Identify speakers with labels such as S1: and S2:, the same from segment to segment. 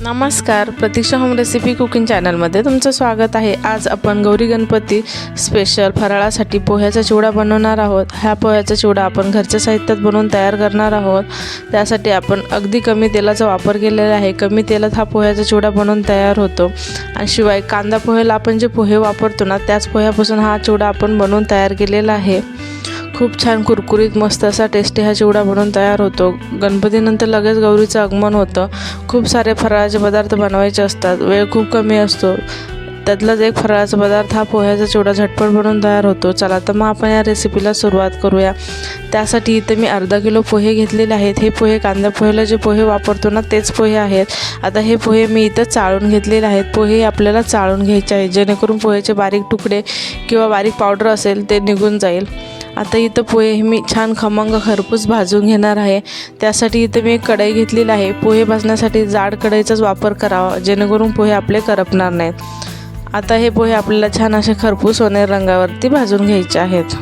S1: नमस्कार प्रतीक्षा home recipe cooking चॅनलमध्ये तुमचं स्वागत आहे. आज आपण गौरी गणपती स्पेशल फराळासाठी पोह्याचा चिवडा बनवणार आहोत. ह्या पोह्याचा चिवडा आपण घरच्या साहित्यात बनवून तयार करणार आहोत. त्यासाठी आपण अगदी कमी तेलाचा वापर केलेला आहे. कमी तेलात हा पोह्याचा चिवडा बनवून तयार होतो. आणि शिवाय कांदा पोह्याला आपण जे पोहे वापरतो ना त्याच पोह्यापासून हा चिवडा आपण बनवून तयार केलेला आहे. खूप छान कुरकुरीत मस्त असा टेस्टी हा चिवडा बनवून तयार होतो. गणपतीनंतर लगेच गौरीचं आगमन होतं. खूप सारे फराळाचे पदार्थ बनवायचे असतात. वेळ खूप कमी असतो. त्यातलाच एक फराळाचा पदार्थ हा पोह्याचा चिवडा झटपट बनवून तयार होतो. चला तर मग आपण या रेसिपीला सुरुवात करूया. त्यासाठी इथे मी अर्धा किलो पोहे घेतलेले आहेत. हे पोहे कांदा पोहेला जे पोहे वापरतो ना तेच पोहे आहेत. आता हे पोहे मी इथं चाळून घेतलेले आहेत. पोहे आपल्याला चाळून घ्यायचे आहेत. जेणेकरून पोहेचे बारीक तुकडे किंवा बारीक पावडर असेल ते निघून जाईल. आता इथं पोहे मी छान खमंग खरपूस भाजून घेणार आहे. त्यासाठी इथं मी एक कढई घेतलेली आहे. पोहे भाजण्यासाठी जाड कढईचाच वापर करावा जेणेकरून पोहे आपले करपणार नाहीत. आता हे पोहे आपल्याला छान असे खरपूस सोनेरी रंगावरती भाजून घ्यायचे आहेत.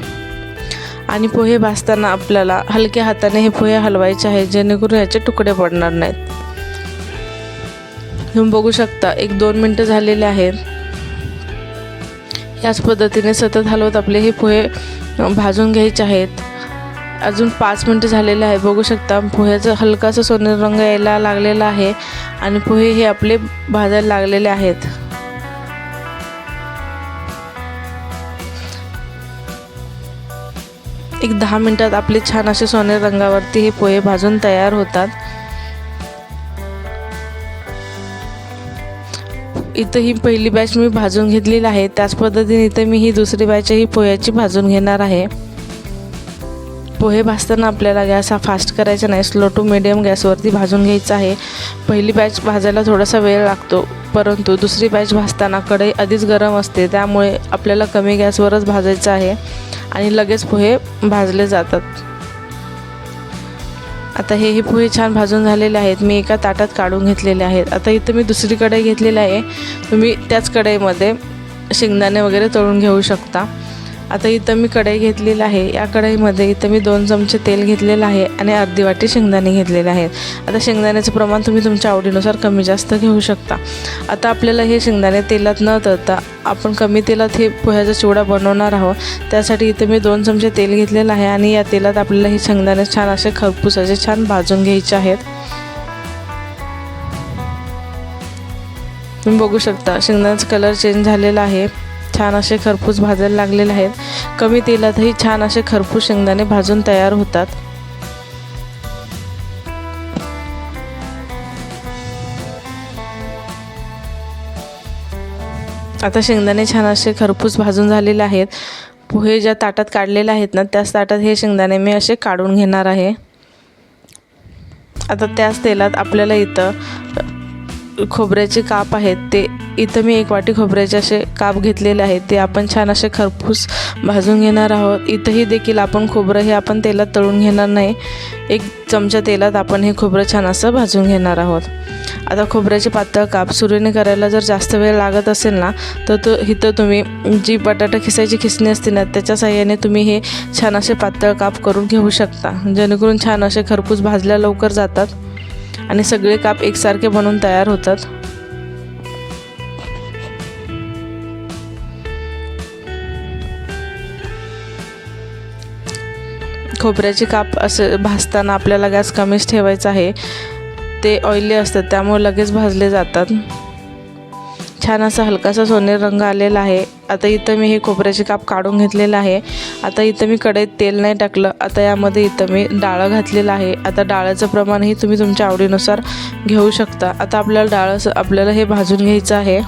S1: आणि पोहे भाजताना आपल्याला हलक्या हाताने हे पोहे हलवायचे आहेत जेणेकरून याचे तुकडे पडणार नाहीत. तुम्ही बघू शकता एक दोन मिनटं झालेले आहेत. याच पद्धतीने सतत हलवत आपले हे पोहे भाजून घ्यायचे आहेत. अजून पाच मिनटं झालेले आहे बघू शकता पोह्याचा हलकासा सोनेरी रंग यायला लागलेला आहे आणि पोहे हे आपले भाजायला लागलेले आहेत. एक दहा मिनटात आपले छान असे सोनेरी रंगावरती हे पोहे भाजून तयार होतात. इथं ही पहिली बॅच मी भाजून घेतलेली आहे. त्याच पद्धतीने इथं मी ही दुसरी बॅच ही पोह्याची भाजून घेणार आहे. पोहे भाजताना आपल्याला गॅस हा फास्ट करायचा नाही. स्लो टू मिडियम गॅसवरती भाजून घ्यायचा आहे. पहिली बॅच भाजायला थोडासा वेळ लागतो परंतु दुसरी बॅच भाजताना कढई आधीच गरम असते त्यामुळे आपल्याला कमी गॅसवरच भाजायचं आहे आणि लगेच पोहे भाजले जातात. आता हे हे पोहे छान भाजून झालेले आहेत. मी एका ताटात काढून घेतलेले आहेत. आता इथं मी दुसरी कढई घेतलेली आहे. तुम्ही त्याच कढईमध्ये शेंगदाणे वगैरे तळून घेऊ शकता. आता इथं मी कढई घेतलेली आहे. या कढईमध्ये इथं मी दोन चमचे तेल घेतलेलं आहे आणि अर्धी वाटी शेंगदाणे घेतलेले आहेत. आता शेंगदाण्याचं प्रमाण तुम्ही तुमच्या आवडीनुसार कमी जास्त घेऊ शकता. आता आपल्याला हे शेंगदाणे तेलात न तळता आपण कमी तेलात हे पोह्याचा चिवडा बनवणार आहोत. त्यासाठी इथं मी दोन चमचे तेल घेतलेलं आहे आणि या तेलात आपल्याला हे शेंगदाणे छान असे खरपूस असे छान भाजून घ्यायचे आहेत. तुम्ही बघू शकता शेंगदाण्याचा कलर चेंज झालेला आहे. छान असे खरपूस भाजायला लागलेले आहेत. कमी तेलातही छान असे खरपूस शेंगदाणे भाजून तयार होतात. आता शेंगदाणे छान असे खरपूस भाजून झालेले आहेत. पोहे ज्या ताटात काढलेले आहेत ना त्याच ताटात हे शेंगदाणे मी असे काढून घेणार आहे. आता त्याच तेलात आपल्याला इथं खोबऱ्याचे काप आहेत ते इथं मी एक वाटी खोबऱ्याचे असे काप घेतलेले आहेत ते आपण छान असे खरपूस भाजून घेणार आहोत. इथंही देखील आपण खोबरं हे आपण तेलात तळून घेणार नाही एक चमचा तेलात आपण हे खोबरं छान असं भाजून घेणार आहोत. आता खोबऱ्याचे पातळ काप सुरीने करायला जर जास्त वेळ लागत असेल ना तर तो इथं तुम्ही जी बटाटा खिसायची खिसणी असते ना त्याच्या साह्याने तुम्ही हे छान असे पातळ काप करून घेऊ शकता. जेणेकरून छान असे खरपूस भाजल्या लवकर जातात. आणि सगळे काप एकसारखे बनवून तयार होतात. खोबऱ्याचे काप असे भाजताना आपल्याला गॅस कमीच ठेवायचा आहे. ते ऑइली असतात त्यामुळे लगेच भाजले जातात. छान असा हलकासा सोनेरी रंग आलेला आहे. आता इथं मी हे खोबऱ्याचे काप काढून घेतलेलं आहे. आता इथं मी कढईत तेल नाही टाकलं. आता यामध्ये इथं मी डाळं घातलेलं आहे. आता डाळाचं प्रमाणही तुम्ही तुमच्या आवडीनुसार घेऊ शकता. आता आपल्याला डाळं आपल्याला हे भाजून घ्यायचं आहे.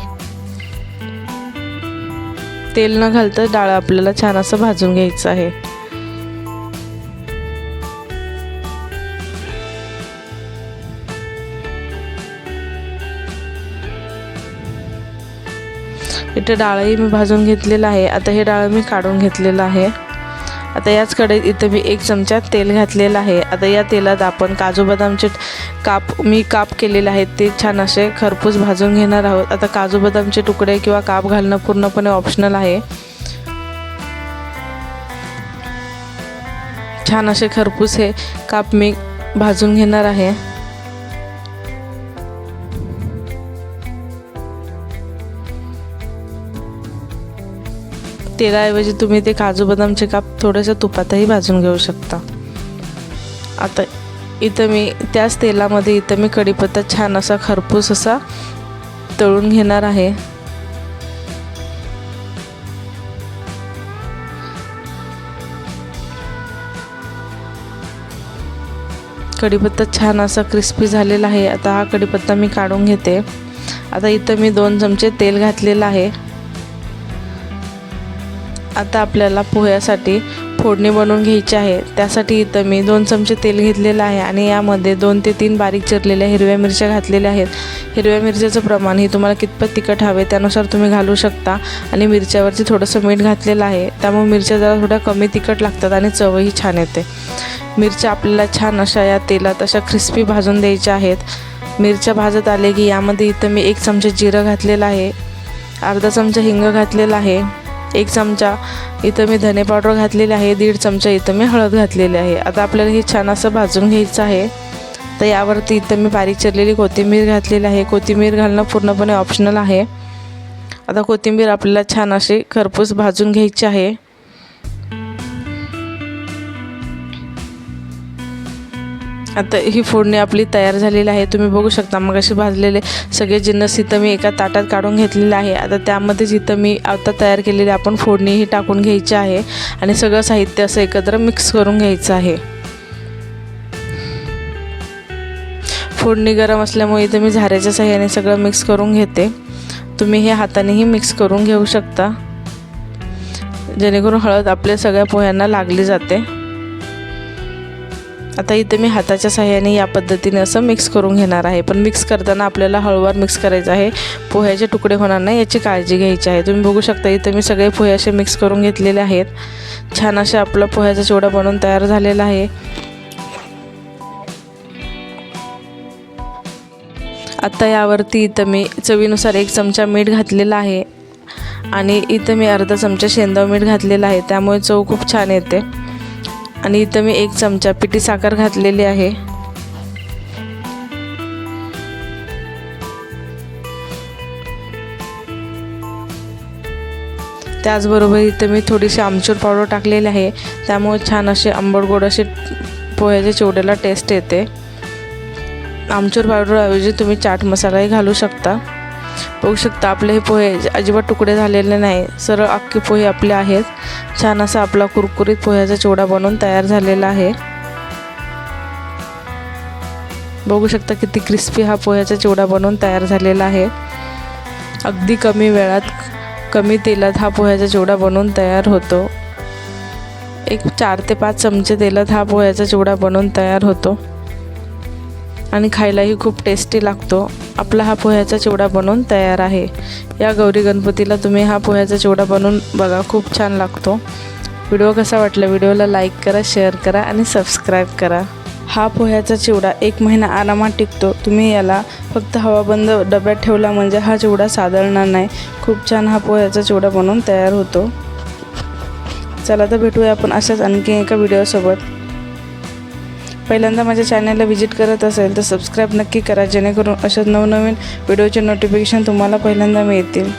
S1: तेल न घालता डाळ आपल्याला छान असं भाजून घ्यायचं आहे. इथे डाळही मी भाजून घेतलेलं आहे. आता हे डाळ मी काढून घेतलेलं आहे. आता याच कढईत इथं मी एक चमचा तेल घातलेलं आहे. आता या तेलात आपण काजू बदामचे काप मी काप केलेले आहेत. ते छान असे खरपूस भाजून घेणार आहोत. आता काजू बदामचे तुकडे किंवा काप घालणं पूर्णपणे ऑप्शनल आहे. छान असे खरपूस हे काप मी भाजून घेणार आहे. तेलाऐवजी तुम्ही ते काजू बदामचे काप थोडंसं तुपातही भाजून घेऊ शकता. आता इथं मी त्याच तेलामध्ये इथं मी कढीपत्ता छान असा खरपूस असा तळून घेणार आहे. कढीपत्ता छान असा क्रिस्पी झालेला आहे. आता हा कढीपत्ता मी काढून घेते. आता इथं मी दोन चमचे तेल घातलेलं आहे. आता आपल्याला पोह्यासाठी फोडणी बनवून घ्यायची आहे. त्यासाठी इथं मी दोन चमचे तेल घेतलेलं आहे आणि यामध्ये दोन ते तीन बारीक चिरलेल्या हिरव्या मिरच्या घातलेल्या आहेत. हिरव्या मिरच्याचं प्रमाण हे तुम्हाला कितपत तिखट हवे त्यानुसार तुम्ही घालू शकता आणि मिरच्यावरती थोडंसं मीठ घातलेलं आहे. त्यामुळे मिरच्या जरा थोड्या कमी तिखट लागतात आणि चवही छान येते. मिरच्या आपल्याला छान अशा या तेलात अशा क्रिस्पी भाजून द्यायच्या आहेत. मिरच्या भाजत आले की यामध्ये इथं मी एक चमचा जिरं घातलेलं आहे. अर्धा चमचा हिंग घातलेला आहे. एक चमचा इथं मी धने पावडर घातलेली आहे दीड चमचा इथं मी हळद घातलेली आहे. आता आपल्याला हे छान असं भाजून घ्यायचं आहे. तर यावरती इथं मी बारीक चिरलेली कोथिंबीर घातलेली आहे. कोथिंबीर घालणं पूर्णपणे ऑप्शनल आहे. आता कोथिंबीर आपल्याला छान अशी खरपूस भाजून घ्यायची आहे. आता ही फोडणी आपली तयार झालेली आहे. तुम्ही बघू शकता मग असे भाजलेले सगळे जिन्नस इथं मी एका ताटात काढून घेतलेलं आहे. आता त्यामध्येच इथं मी आता तयार केलेली आपण फोडणी ही टाकून घ्यायची आहे आणि सगळं साहित्य असं एकत्र मिक्स करून घ्यायचं आहे. फोडणी गरम असल्यामुळे इथं मी झाऱ्याच्या सहाय्याने सगळं मिक्स करून घेते. तुम्ही हे हातानेही मिक्स करून घेऊ शकता. जेणेकरून हळद आपल्या सगळ्या पोह्यांना लागली जाते. आता इथे मी हाताच्या साह्याने या पद्धतीने असं मिक्स करून घेणार आहे. पण मिक्स करताना आपल्याला हळूवार मिक्स करायचं आहे. पोह्याचे तुकडे होणार नाही याची काळजी घ्यायची आहे. तुम्ही बघू शकता इथे मी सगळे पोहे असे मिक्स करून घेतलेले आहेत. छान असे आपला पोह्याचा चिवडा बनवून तयार झालेला आहे. आत्ता यावरती इथं मी चवीनुसार एक चमचा मीठ घातलेला आहे. आणि इथं मी अर्धा चमचा शेंदाव मीठ घातलेला आहे. त्यामुळे चव खूप छान येते. आणि इथं मी एक चमचा पिठी साखर घातलेली आहे. त्याचबरोबर इथं मी थोडीशी आमचूर पावडर टाकलेली आहे. त्यामुळे छान असे आंबट गोड असे पोह्याच्या चिवड्याला टेस्ट येते. आमचूर पावडरऐवजी तुम्ही चाट मसालाही घालू शकता. बघू शकता आपले हे पोहे अजिबात तुकडे झालेले नाही. सरळ अख्खे पोहे आपले आहेत. छान असा आपला कुरकुरीत पोह्याचा चिवडा बनवून तयार झालेला आहे. बघू शकता किती क्रिस्पी हा पोह्याचा चिवडा बनवून तयार झालेला आहे. अगदी कमी वेळात कमी तेलात हा पोह्याचा चिवडा बनवून तयार होतो. एक चार ते पाच चमचे तेलात हा पोह्याचा चिवडा बनवून तयार होतो. आणि खायलाही खूप टेस्टी लागतो. आपला हा पोह्याचा चिवडा बनवून तयार आहे. या गौरी गणपतीला तुम्ही हा पोह्याचा चिवडा बनवून बघा खूप छान लागतो. व्हिडिओ कसा वाटला व्हिडिओला लाईक करा शेअर करा आणि सबस्क्राईब करा. हा पोह्याचा चिवडा एक महिना आरामात टिकतो. तुम्ही याला फक्त हवाबंद डब्यात ठेवला म्हणजे हा चिवडा साधारणार नाही. खूप छान हा पोह्याचा चिवडा बनवून तयार होतो. चला तर भेटूया आपण अशाच आणखी एका व्हिडिओसोबत पहिल्यांदा माझ्या चॅनलला व्हिजिट करत असेल तर सबस्क्राईब नक्की करा जेणेकरून अशाच नवनवीन व्हिडिओचे नोटिफिकेशन तुम्हाला पहिल्यांदा मिळतील.